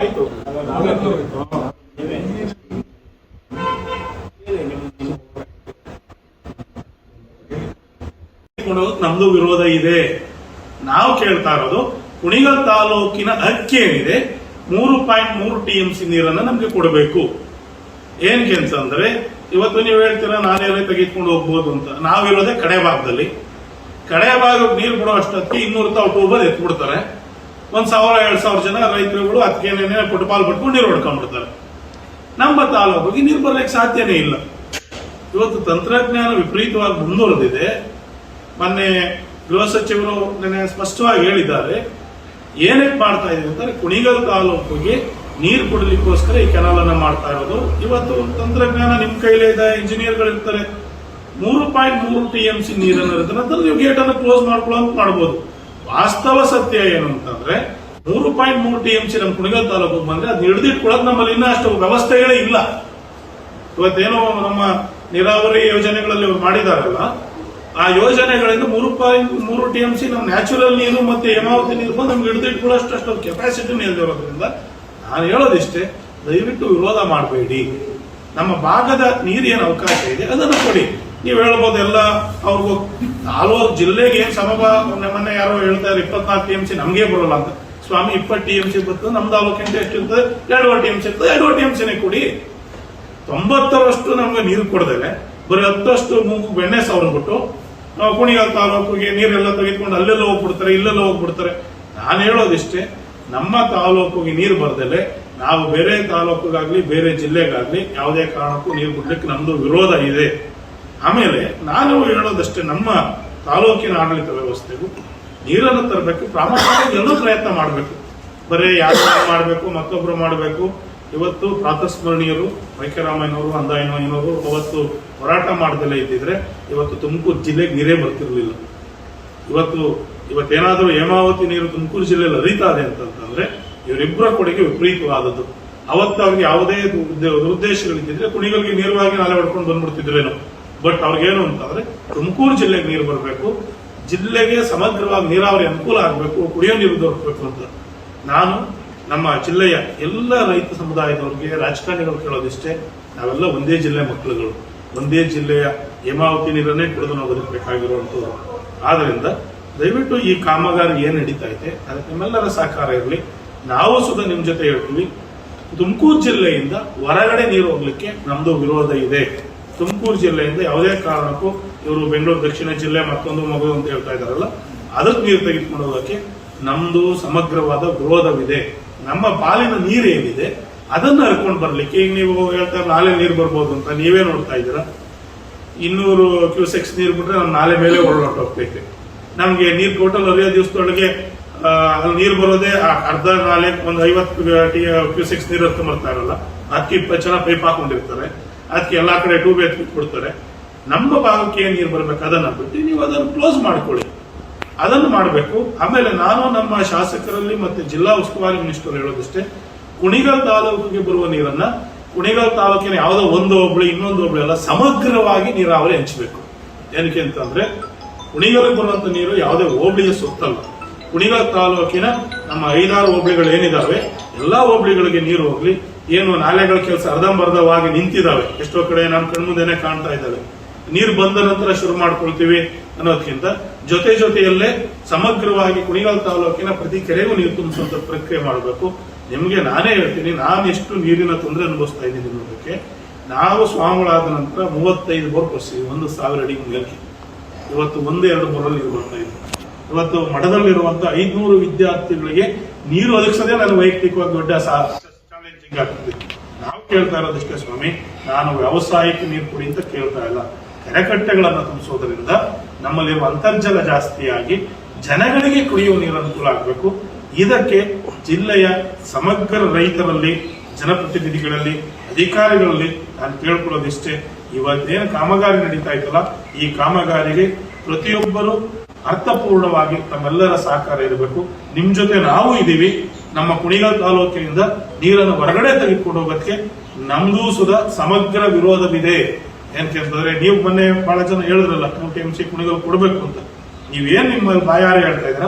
ಆಯ್ತು ನಮ್ದು ವಿರೋಧ ಇದೆ. ನಾವು ಕೇಳ್ತಾ ಇರೋದು ಕುಣಿಗಲ್ ತಾಲೂಕಿನ ಅಕ್ಕಿ ಏನಿದೆ, ಮೂರು ಪಾಯಿಂಟ್ ಮೂರು ಟಿ ಎಂ ಸಿ ನೀರನ್ನ ನಮ್ಗೆ ಕೊಡಬೇಕು. ಏನ್ ಕೆಲಸ ಅಂದ್ರೆ ಇವತ್ತು ನೀವು ಹೇಳ್ತೀರಾ, ನಾನೇ ತೆಗೆದುಕೊಂಡು ಹೋಗ್ಬೋದು ಅಂತ. ನಾವಿರೋದೇ ಕಡೆ ಭಾಗದಲ್ಲಿ ಕಡೆ ಭಾಗಕ್ಕೆ ನೀರು ಬಿಡೋ ಅಷ್ಟೊತ್ತಿಗೆ ಇನ್ನೂರು ರೂಪಾಯಿ ಟೂಬರ್ ಎತ್ಬಿಡ್ತಾರೆ. ಒಂದ್ ಸಾವಿರ, ಎರಡ್ ಸಾವಿರ ಜನ ರೈತರುಗಳು ಅದಕ್ಕೆ ಪುಟ್ಬಾಲ್ ಪಟ್ಕೊಂಡು ನೀರು ಹೊಡ್ಕೊಂಡ್ಬಿಡ್ತಾರೆ. ನಮ್ಮ ತಾಲೂಕಿಗೆ ನೀರು ಬರ್ಲಿಕ್ಕೆ ಸಾಧ್ಯನೇ ಇಲ್ಲ. ಇವತ್ತು ತಂತ್ರಜ್ಞಾನ ವಿಪರೀತವಾಗಿ ಮುಂದುವರೆದಿದೆ. ಮೊನ್ನೆ ಗೃಹ ಸಚಿವರು ನೆನೆ ಸ್ಪಷ್ಟವಾಗಿ ಹೇಳಿದ್ದಾರೆ ಏನಕ್ಕೆ ಮಾಡ್ತಾ ಇದೀವಿ ಅಂತಂದ್ರೆ ಕುಣಿಗಲ್ ತಾಲೂಕಿಗೆ ನೀರು ಕೊಡಲಿಕ್ಕೋಸ್ಕರ ಈ ಕೆನಾಲ್ ಮಾಡ್ತಾ ಇರೋದು. ಇವತ್ತು ತಂತ್ರಜ್ಞಾನ ನಿಮ್ ಕೈಲೇ ಇದೆ ಇಂಜಿನಿಯರ್ಗಳು ಇರ್ತಾರೆ. ಮೂರು ಪಾಯಿಂಟ್ ಮೂರು ಟಿ ಎಂ ಸಿ ನೀರನ್ನು ಇರುತ್ತೆ. ನೀವು ಗೇಟ್ ಕ್ಲೋಸ್ ಮಾಡ್ಕೊಳ್ಳೋದು ಮಾಡ್ಬೋದು. ವಾಸ್ತವ ಸತ್ಯ ಏನು ಅಂತಂದ್ರೆ ಮೂರು ಪಾಯಿಂಟ್ ಮೂರು ಟಿ ಎಂ ಸಿ ನಮ್ಮ ಕುಣಿಗಲ್ ತಾಲೂಕು ಬಂದ್ರೆ ಅದನ್ನ ಹಿಡಿದಿಟ್ಕೊಳ್ಳೋದು ನಮ್ಮಲ್ಲಿ ಇನ್ನೂ ಅಷ್ಟು ವ್ಯವಸ್ಥೆಗಳೇ ಇಲ್ಲ. ಇವತ್ತೇನೋ ನಮ್ಮ ನೀರಾವರಿ ಯೋಜನೆಗಳಲ್ಲಿ ಮಾಡಿದಾರಲ್ಲ, ಆ ಯೋಜನೆಗಳಿಂದ ಮೂರು ಪಾಯಿಂಟ್ ಮೂರು ಟಿ ಎಂ ಸಿ ನಮ್ಮ ನ್ಯಾಚುರಲ್ ನೀರು ಮತ್ತೆ ಹೇಮಾವತಿ ನೀರು ಬಂದು ನಮ್ಗೆ ಹಿಡಿದಿಟ್ಕೊಳ್ಳೋಷ್ಟು ಅಷ್ಟು ಕೆಪಾಸಿಟಿ ಇರೋದ್ರಿಂದ ನಾನು ಹೇಳೋದಿಷ್ಟೇ, ದಯವಿಟ್ಟು ವಿರೋಧ ಮಾಡಬೇಡಿ. ನಮ್ಮ ಭಾಗದ ನೀರಿನ ಅವಕಾಶ ಇದೆ, ಅದನ್ನು ಕೊಡಿ. ನೀವು ಹೇಳ್ಬೋದು ಎಲ್ಲ ಅವ್ರಿಗೂ ನಾಲ್ವರು ಜಿಲ್ಲೆಗೆ ಏನ್ ಸಮಬ ಮೊನ್ನೆ ಯಾರೋ ಹೇಳ್ತಾರೆ ಇಪ್ಪತ್ನಾಲ್ಕು ಟಿ ಎಂ ಸಿ ನಮ್ಗೆ ಬರೋಲ್ಲ ಅಂತ. ಸ್ವಾಮಿ, ಇಪ್ಪತ್ತು ಟಿ ಎಂ ಸಿ ಬರ್ತದೆ ನಮ್ಮ ತಾಲೂಕಿಂದ ಎಷ್ಟಿರ್ತದೆ, ಎರಡುವರೆ ಟಿ ಎಂ ಸಿ ಇರ್ತದೆ ಎರಡುವರೆ ಟಿ ಎಂ ಸಿನೇ ಕೊಡಿ. ತೊಂಬತ್ತರಷ್ಟು ನಮ್ಗೆ ನೀರು ಕೊಡದೇನೆ ಬರೀ ಹತ್ತಷ್ಟು ಮೂಗು ಬೆಣ್ಣೆ ಬಿಟ್ಟು ನಾವು ಕುಣಿಗಲ್ ತಾಲೂಕಿಗೆ ನೀರೆಲ್ಲ ತೆಗೆದುಕೊಂಡು ಅಲ್ಲೆಲ್ಲ ಹೋಗ್ಬಿಡ್ತಾರೆ, ಇಲ್ಲೆಲ್ಲ ಹೋಗ್ಬಿಡ್ತಾರೆ. ನಾನು ಹೇಳೋದಿಷ್ಟೇ, ನಮ್ಮ ತಾಲೂಕಿಗೆ ನೀರು ಬರ್ದಲೆ ನಾವು ಬೇರೆ ತಾಲೂಕಿಗಾಗ್ಲಿ, ಬೇರೆ ಜಿಲ್ಲೆಗಾಗ್ಲಿ, ಯಾವುದೇ ಕಾರಣಕ್ಕೂ ನೀರು ಬಿಡ್ಲಿಕ್ಕೆ ನಮ್ದು ವಿರೋಧ ಇದೆ. ಆಮೇಲೆ ನಾನು ಹೇಳೋದಷ್ಟೇ ನಮ್ಮ ತಾಲೂಕಿನ ಆಡಳಿತ ವ್ಯವಸ್ಥೆಗೂ ನೀರನ್ನು ತರಬೇಕು, ಪ್ರಾಮಾಣಿಕವಾಗಿ ಎಲ್ಲರೂ ಪ್ರಯತ್ನ ಮಾಡಬೇಕು. ಬರೀ ಯಾರು ಮಾಡಬೇಕು, ಮತ್ತೊಬ್ರು ಮಾಡಬೇಕು. ಇವತ್ತು ಪ್ರಾತಸ್ಮರಣೀಯರು ವೈಕರಾಮಯ್ಯನವರು ಅಂದಾಯನವರು ಅವತ್ತು ಹೋರಾಟ ಮಾಡದಲ್ಲೇ ಇದ್ದಿದ್ರೆ ಇವತ್ತು ತುಮಕೂರು ಜಿಲ್ಲೆಗೆ ನೀರೇ ಬರ್ತಿರ್ಲಿಲ್ಲ. ಇವತ್ತು ಇವತ್ತೇನಾದರೂ ಹೇಮಾವತಿ ನೀರು ತುಮಕೂರು ಜಿಲ್ಲೆಯಲ್ಲಿ ಹರಿತಾ ಇದೆ ಅಂತಂತಂದ್ರೆ ಇವರಿಬ್ಬರ ಕೊಡುಗೆ ವಿಪರೀತವಾದದ್ದು. ಅವತ್ತು ಅವ್ರಿಗೆ ಯಾವುದೇ ದುರುದ್ದೇಶಗಳಿದ್ದಿದ್ರೆ ಕುಣಿಗಲ್ಗೆ ನೇರವಾಗಿ ನಾಲೆ ಹೊಡ್ಕೊಂಡು ಬಂದ್ಬಿಡ್ತಿದ್ರೇನೋ. ಬಟ್ ಅವ್ರಿಗೇನು ಅಂತಂದ್ರೆ, ತುಮಕೂರು ಜಿಲ್ಲೆಗೆ ನೀರು ಬರಬೇಕು, ಜಿಲ್ಲೆಗೆ ಸಮಗ್ರವಾಗಿ ನೀರಾವರಿ ಅನುಕೂಲ ಆಗಬೇಕು, ಕುಡಿಯೋ ನೀರು ದೊರಕಬೇಕು ಅಂತ. ನಾನು ನಮ್ಮ ಜಿಲ್ಲೆಯ ಎಲ್ಲ ರೈತ ಸಮುದಾಯದವ್ರಿಗೆ, ರಾಜಕಾರಣಿಗಳು ಕೇಳೋದಿಷ್ಟೇ, ನಾವೆಲ್ಲ ಒಂದೇ ಜಿಲ್ಲೆ ಮಕ್ಕಳುಗಳು. ಒಂದೇ ಜಿಲ್ಲೆಯ ಹೇಮಾವತಿ ನೀರನ್ನೇ ಕುಡಿದು ನಾವು ಬದುಕಬೇಕಾಗಿರುವಂತದ್ದು ಆದ್ರಿಂದ ದಯವಿಟ್ಟು ಈ ಕಾಮಗಾರಿ ಏನು ನಡೀತಾ ಇದೆ, ಅದಕ್ಕೆ ನಿಮ್ಮೆಲ್ಲರ ಸಹಕಾರ ಇರಲಿ. ನಾವು ಸುಧಾ ನಿಮ್ಮ ಜೊತೆ ಹೇಳ್ತೀವಿ, ತುಮಕೂರು ಜಿಲ್ಲೆಯಿಂದ ಹೊರಗಡೆ ನೀರು ಹೋಗ್ಲಿಕ್ಕೆ ನಮ್ದು ವಿರೋಧ ಇದೆ. ತುಮಕೂರು ಜಿಲ್ಲೆಯಿಂದ ಯಾವುದೇ ಕಾರಣಕ್ಕೂ ಇವರು ಬೆಂಗಳೂರು ದಕ್ಷಿಣ ಜಿಲ್ಲೆ ಮತ್ತೊಂದು ಮಗು ಅಂತ ಹೇಳ್ತಾ ಇದಾರಲ್ಲ ಅದಕ್ಕೆ ನೀರು ತೆಗೆದುಕೊಂಡು ಹೋಗಕ್ಕೆ ನಮ್ದು ಸಮಗ್ರವಾದ ವಿರೋಧವಿದೆ. ನಮ್ಮ ಪಾಲಿನ ನೀರು ಏನಿದೆ, ಅದನ್ನು ಹರ್ಕೊಂಡು ಬರ್ಲಿಕ್ಕೆ ಈಗ ನೀವು ಹೇಳ್ತಾರೆ ನಾಳೆ ನೀರು ಬರ್ಬೋದು ಅಂತ ನೀವೇ ನೋಡ್ತಾ ಇದ್ದೀರಾ? ಇನ್ನೂರು ಕ್ಯೂಸೆಕ್ಸ್ ನೀರು ಬಿಟ್ರೆ ನಾವು ನಾಲೆ ಮೇಲೆ ಒಳಗೊಂಡು ಹೋಗ್ಬೇಕು ನಮಗೆ ನೀರು ಟೋಟಲ್ ಅದೇ ದಿವಸದೊಳಗೆ ಅಲ್ಲಿ ನೀರು ಬರೋದೇ ಅರ್ಧ ನಾಲೆ ಒಂದು ಐವತ್ತು ಕ್ಯೂಸೆಕ್ಸ್ ನೀರು ಹತ್ತು ಬರ್ತಾ ಇರಲ್ಲ. ಹತ್ತು, ಇಪ್ಪತ್ತು ಜನ ಪೈಪ್ ಹಾಕೊಂಡಿರ್ತಾರೆ. ಅದಕ್ಕೆ ಎಲ್ಲಾ ಕಡೆ ಟ್ಯೂಬ್ ಬಿಡ್ತಾರೆ ನಮ್ಮ ಭಾಗಕ್ಕೆ ಏನ್ ನೀರು ಬರ್ಬೇಕು ಅದನ್ನ ಬಿಟ್ಟು ನೀವು ಅದನ್ನು ಕ್ಲೋಸ್ ಮಾಡ್ಕೊಳ್ಳಿ. ಅದನ್ನು ಮಾಡಬೇಕು. ಆಮೇಲೆ ನಾನು ನಮ್ಮ ಶಾಸಕರಲ್ಲಿ ಮತ್ತೆ ಜಿಲ್ಲಾ ಉಸ್ತುವಾರಿ ಮಿನಿಸ್ಟರ್ ಹೇಳೋದಷ್ಟೇ, ಕುಣಿಗಲ್ ತಾಲೂಕಿಗೆ ಬರುವ ನೀರನ್ನ ಕುಣಿಗಲ್ ತಾಲೂಕಿನ ಯಾವುದೋ ಒಂದು ಹೋಬಳಿ, ಇನ್ನೊಂದು ಹೋಬಳಿ ಅಲ್ಲ, ಸಮಗ್ರವಾಗಿ ನೀರಾವರಿ ಹಂಚಬೇಕು. ಏನಕ್ಕೆ ಅಂತಂದ್ರೆ ಕುಣಿಗಲ್ಗೆ ಬರುವಂತ ನೀರು ಯಾವುದೇ ಹೋಬಳಿಯ ಸೊತ್ತಲ್ಲ. ಕುಣಿಗಲ್ ತಾಲೂಕಿನ ನಮ್ಮ ಐದಾರು ಹೋಬಳಿಗಳು ಏನಿದಾವೆ, ಎಲ್ಲಾ ಹೋಬಳಿಗಳಿಗೆ ನೀರು ಹೋಗ್ಲಿ. ಏನು ನಾಲೆಗಳ ಕೆಲಸ ಅರ್ಧಂಬರ್ಧವಾಗಿ ನಿಂತಿದಾವೆ. ಎಷ್ಟೋ ಕಡೆ ನಮ್ಮ ಕಣ್ಮುಂದೆನೆ ಕಾಣ್ತಾ ಇದ್ದಾವೆ. ನೀರು ಬಂದ ನಂತರ ಶುರು ಮಾಡ್ಕೊಳ್ತೀವಿ ಅನ್ನೋದಕ್ಕಿಂತ ಜೊತೆ ಜೊತೆಯಲ್ಲೇ ಸಮಗ್ರವಾಗಿ ಕುಣಿಗಲ್ ತಾಲೂಕಿನ ಪ್ರತಿ ಕೆರೆಗೂ ನೀರು ತುಂಬಿಸುವಂತ ಪ್ರಕ್ರಿಯೆ ಮಾಡಬೇಕು. ನಿಮ್ಗೆ ನಾನೇ ಹೇಳ್ತೀನಿ, ನಾನು ಎಷ್ಟು ನೀರಿನ ತೊಂದರೆ ಅನುಭವಿಸ್ತಾ ಇದ್ದೀನಿ ಅನ್ನೋದಕ್ಕೆ ನಾವು ಸ್ವಾಮಿಗಳಾದ ನಂತರ ಮೂವತ್ತೈದು ಬೋರ್ ಕೊಡ್ತೀವಿ ಒಂದು ಸಾವಿರ ಅಡಿ ಮುಂಗಲ್ಕಿ ಇವತ್ತು ಒಂದು ಎರಡು ಬೋರಲ್ಲಿ ನೀರು ಬರ್ತಾ ಇದೆ. ಇವತ್ತು ಮಠದಲ್ಲಿರುವಂತ ಐದ್ನೂರು ವಿದ್ಯಾರ್ಥಿಗಳಿಗೆ ನೀರು ಒದಗಿಸೋದೇ ನನ್ನ ವೈಯಕ್ತಿಕವಾಗಿ ದೊಡ್ಡ ಆಗ್ತದೆ ನಾವು ಕೇಳ್ತಾ ಇರೋದಿಷ್ಟೇ ಸ್ವಾಮಿ, ನಾನು ವ್ಯವಸಾಯಕ್ಕೆ ನೀರು ಕೊಡಿ ಅಂತ ಕೇಳ್ತಾ ಇಲ್ಲ. ಕೆರೆಕಟ್ಟೆಗಳನ್ನು ತುಂಬಿಸೋದ್ರಿಂದ ನಮ್ಮಲ್ಲಿರುವ ಅಂತರ್ಜಲ ಜಾಸ್ತಿಯಾಗಿ ಜನಗಳಿಗೆ ಕುಡಿಯುವ ನೀರು ಅನುಕೂಲ ಆಗಬೇಕು. ಇದಕ್ಕೆ ಜಿಲ್ಲೆಯ ಸಮಗ್ರ ರೈತರಲ್ಲಿ, ಜನಪ್ರತಿನಿಧಿಗಳಲ್ಲಿ, ಅಧಿಕಾರಿಗಳಲ್ಲಿ ನಾನು ಕೇಳ್ಕೊಳ್ಳೋದಿಷ್ಟೇ ಇವತ್ತೇನು ಕಾಮಗಾರಿ ನಡೀತಾ ಇತ್ತಲ್ಲ, ಈ ಕಾಮಗಾರಿಗೆ ಪ್ರತಿಯೊಬ್ಬರು ಅರ್ಥಪೂರ್ಣವಾಗಿ ತಮ್ಮೆಲ್ಲರ ಸಹಕಾರ ಇರಬೇಕು. ನಿಮ್ ಜೊತೆ ನಾವು ಇದೀವಿ ನಮ್ಮ ಕುಣಿಗಲ್ ತಾಲೂಕಿನಿಂದ ನೀರನ್ನು ಹೊರಗಡೆ ತೆಗೆದುಕೊಂಡು ಹೋಗೋದಕ್ಕೆ ನಮ್ದು ಸುಧಾ ಸಮಗ್ರ ವಿರೋಧವಿದೆ. ಏನಕ್ಕೆ ನೀವು ಮೊನ್ನೆ ಬಹಳ ಜನ ಹೇಳಿದ್ರಲ್ಲ ಟಿ ಎಂ ಕುಣಿಗಲ್ ಕೊಡಬೇಕು ಅಂತ. ನೀವೇನ್ ನಿಮ್ಮ ಬಾಯಾರ ಹೇಳ್ತಾ ಇದ್ರ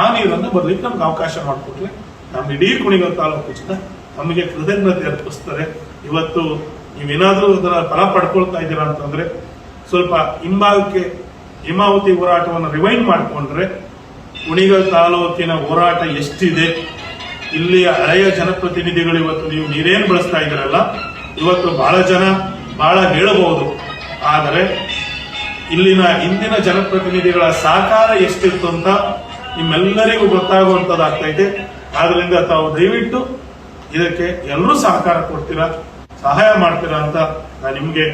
ಆ ನೀರನ್ನು ಬರ್ಲಿಕ್ಕೆ ನಮ್ಗೆ ಅವಕಾಶ ಮಾಡಿಕೊಟ್ರೆ ನಮ್ಮ ಇಡೀ ಕುಣಿಗಲ್ ತಾಲೂಕು ಜನ ನಮಗೆ ಕೃತಜ್ಞತೆ ಅರ್ಪಿಸ್ತಾರೆ. ಇವತ್ತು ನೀವೇನಾದ್ರೂ ಅದರ ಫಲ ಪಡ್ಕೊಳ್ತಾ ಇದ್ದೀರಾ ಅಂತಂದ್ರೆ ಸ್ವಲ್ಪ ಹಿಂಭಾಗಕ್ಕೆ ಹಿಮಾವತಿ ಹೋರಾಟವನ್ನು ರಿವೈಂಡ್ ಮಾಡಿಕೊಂಡ್ರೆ ಕುಣಿಗಲ್ ತಾಲೂಕಿನ ಹೋರಾಟ ಎಷ್ಟಿದೆ? ಇಲ್ಲಿಯ ಹಳೆಯ ಜನಪ್ರತಿನಿಧಿಗಳು ಇವತ್ತು ನೀವು ನೀರೇನು ಬಳಸ್ತಾ ಇದ್ದೀರಲ್ಲ, ಇವತ್ತು ಬಹಳ ಜನ ಬಹಳ ಹೇಳಬಹುದು. ಆದರೆ, ಇಲ್ಲಿನ ಇಂದಿನ ಜನಪ್ರತಿನಿಧಿಗಳ ಸಹಕಾರ ಎಷ್ಟಿತ್ತು ಅಂತ ನಿಮ್ಮೆಲ್ಲರಿಗೂ ಗೊತ್ತಾಗುವಂತದ್ದಾಗ್ತೈತೆ ಆದ್ರಿಂದ ತಾವು ದಯವಿಟ್ಟು ಇದಕ್ಕೆ ಎಲ್ಲರೂ ಸಹಕಾರ ಕೊಡ್ತೀರಾ, ಸಹಾಯ ಮಾಡ್ತೀರಾ ಅಂತ ನಾನು ನಿಮ್ಗೆ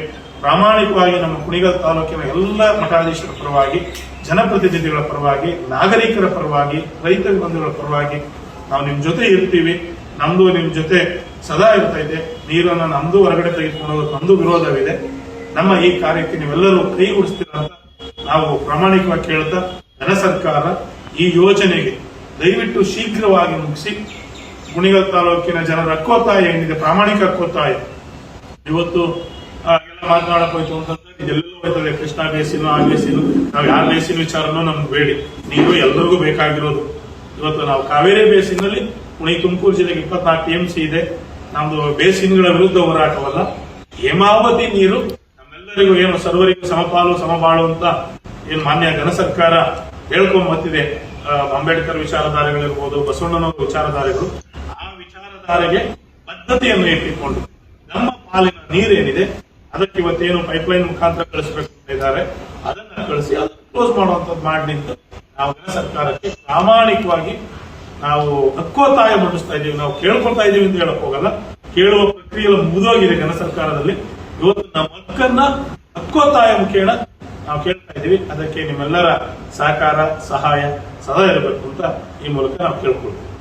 ಪ್ರಾಮಾಣಿಕವಾಗಿ ನಮ್ಮ ಕುಣಿಗಲ್ ತಾಲೂಕಿನ ಎಲ್ಲ ಮಠಾಧೀಶರ ಪರವಾಗಿ, ಜನಪ್ರತಿನಿಧಿಗಳ ಪರವಾಗಿ, ನಾಗರಿಕರ ಪರವಾಗಿ, ರೈತ ಬಂಧುಗಳ ಪರವಾಗಿ ನಾವು ನಿಮ್ ಜೊತೆ ಇರ್ತೀವಿ, ನಮ್ದು ನಿಮ್ ಜೊತೆ ಸದಾ ಇರ್ತೈತೆ ನೀರನ್ನ ನಮ್ದು ಹೊರಗಡೆ ತೆಗೆದುಕೊಂಡು ನಮ್ದು ವಿರೋಧವಿದೆ. ನಮ್ಮ ಈ ಕಾರ್ಯಕ್ಕೆ ನೀವೆಲ್ಲರೂ ಕೈಗೂಡಿಸ್ತೀರ ಅಂತ ನಾವು ಪ್ರಾಮಾಣಿಕವಾಗಿ ಕೇಳ್ತಾ ಜನ ಸರ್ಕಾರ ಈ ಯೋಜನೆಗೆ ದಯವಿಟ್ಟು ಶೀಘ್ರವಾಗಿ ಮುಗಿಸಿ. ಗುಣಿಗಲ್ ತಾಲೂಕಿನ ಜನರ ಹಕ್ಕೋತ್ತಾಯ ಏನಿದೆ, ಪ್ರಾಮಾಣಿಕ ಅಕ್ಕೋತಾಯ ಇವತ್ತು ಎಲ್ಲ ಮಾತನಾಡಕ್ ಹೋಯ್ತು ಅಂತಂದ್ರೆ ಎಲ್ಲೂ ಹೋಯ್ತದೆ ಕೃಷ್ಣ ಬೇಸಿನ ಆ ಬೇಸಿನ. ನಾವು ಯಾವ ಬೇಸಿನ ವಿಚಾರನೂ ನಮ್ಗೆ ಬೇಡಿ. ನೀರು ಎಲ್ಲರಿಗೂ ಬೇಕಾಗಿರೋದು. ಇವತ್ತು ನಾವು ಕಾವೇರಿ ಬೇಸಿನಲ್ಲಿ ಪುಣೆ ತುಮಕೂರು ಜಿಲ್ಲೆಗೆ ಇಪ್ಪತ್ನಾಲ್ಕು ಸಿ ಇದೆ. ನಮ್ದು ಬೇಸಿನ್ಗಳ ವಿರುದ್ಧ ಹೋರಾಟವಲ್ಲ. ಹೇಮಾವತಿ ನೀರು ನಮ್ಮೆಲ್ಲರಿಗೂ ಏನು ಸರ್ವರಿಗೂ ಸಮಪಾಲು ಸಮಬಾಳು ಅಂತ ಏನ್ ಮಾನ್ಯ ಘನ ಸರ್ಕಾರ ಆ, ಅಂಬೇಡ್ಕರ್ ವಿಚಾರಧಾರೆಗಳಿರ್ಬೋದು ಬಸವಣ್ಣನವರ ವಿಚಾರಧಾರೆಗಳು. ಆ ವಿಚಾರಧಾರೆಗೆ ಬದ್ಧತೆಯನ್ನು ಇಟ್ಟುಕೊಂಡು ನಮ್ಮ ಪಾಲಿನ ನೀರೇನಿದೆ ಅದಕ್ಕೆ ಇವತ್ತೇನು ಪೈಪ್ಲೈನ್ ಮುಖಾಂತರ ಕಳಿಸಬೇಕು ಅಂತ ಇದ್ದಾರೆ. ಅದನ್ನ ಕಳಿಸಿ ಅದನ್ನು ಕ್ಲೋಸ್ ಮಾಡುವಂತದ್ದು ಮಾಡಿ ನಿಂತು ನಾವು ಸರ್ಕಾರಕ್ಕೆ ಪ್ರಾಮಾಣಿಕವಾಗಿ ನಾವು ಹಕ್ಕೋತ್ತಾಯ ಮಂಡಿಸ್ತಾ ಇದ್ದೀವಿ. ನಾವು ಕೇಳ್ಕೊಳ್ತಾ ಇದ್ದೀವಿ ಅಂತ ಹೇಳಕ್ ಹೋಗಲ್ಲ. ಕೇಳುವ ಪ್ರಕ್ರಿಯೆ ಮುಗಿದೋಗಿದೆ ಜನ ಸರ್ಕಾರದಲ್ಲಿ. ಇವತ್ತು ನಮ್ಮ ಹಕ್ಕನ್ನ ಹಕ್ಕೋತ್ತಾಯ ಮುಖೇಣ ನಾವು ಕೇಳ್ತಾ ಇದ್ದೀವಿ. ಅದಕ್ಕೆ ನಿಮ್ಮೆಲ್ಲರ ಸಹಕಾರ, ಸಹಾಯ ಸದಾ ಇರಬೇಕು ಅಂತ ಈ ಮೂಲಕ ನಾವು ಕೇಳ್ಕೊಳ್ತೀವಿ.